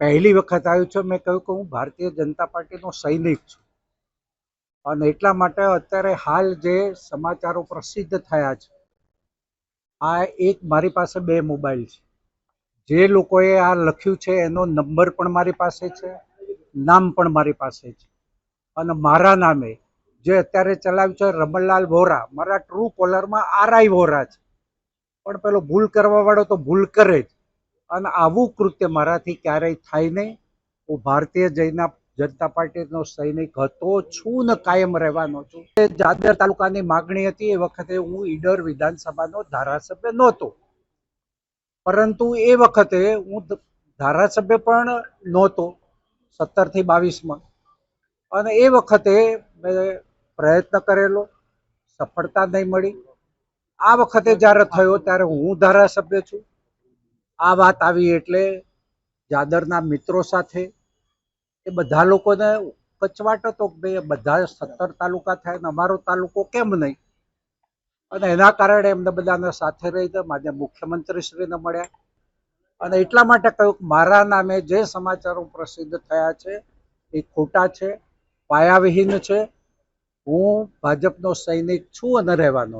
પહેલી વખત આવ્યું છે, મેં કહ્યું કે હું ભારતીય જનતા પાર્ટીનો સૈનિક છું. અને એટલા માટે અત્યારે હાલ જે સમાચારો પ્રસિદ્ધ થયા છે, આ એક મારી પાસે બે મોબાઈલ છે. જે લોકોએ આ લખ્યું છે, એનો નંબર પણ મારી પાસે છે, નામ પણ મારી પાસે છે. અને મારા નામે જે અત્યારે ચલાવ્યું છે, રમણલાલ વોરા, મારા ટ્રુ કોલરમાં આરઆઈ વોરા છે. પણ પેલો ભૂલ કરવાવાળો તો ભૂલ કરે જ. અને આવું કૃત્ય મારાથી ક્યારેય થાય નહીં. હું ભારતીય જૈના જનતા પાર્ટીનો સૈનિક હતો, છું ને કાયમ રહેવાનો છું. જાદર તાલુકાની માગણી હતી, એ વખતે હું ઈડર વિધાનસભાનો ધારાસભ્ય નહોતો. પરંતુ એ વખતે હું ધારાસભ્ય પણ નહોતો, સત્તરથી બાવીસમાં. અને એ વખતે મેં પ્રયત્ન કરેલો, સફળતા નહીં મળી. આ વખતે જ્યારે થયો ત્યારે હું ધારાસભ્ય છું. આ વાત આવી એટલે જાદરના મિત્રો સાથે એ બધા લોકોને કચવાટ હતો કે ભાઈ બધા સત્તર તાલુકા થાય ને અમારો તાલુકો કેમ નહીં? અને એના કારણે એમને બધાને સાથે રહીને માન્ય મુખ્યમંત્રીશ્રીને મળ્યા. અને એટલા માટે કહ્યું કે મારા નામે જે સમાચારો પ્રસિદ્ધ થયા છે એ ખોટા છે, પાયાવિહીન છે. હું ભાજપનો સૈનિક છું અને રહેવાનો.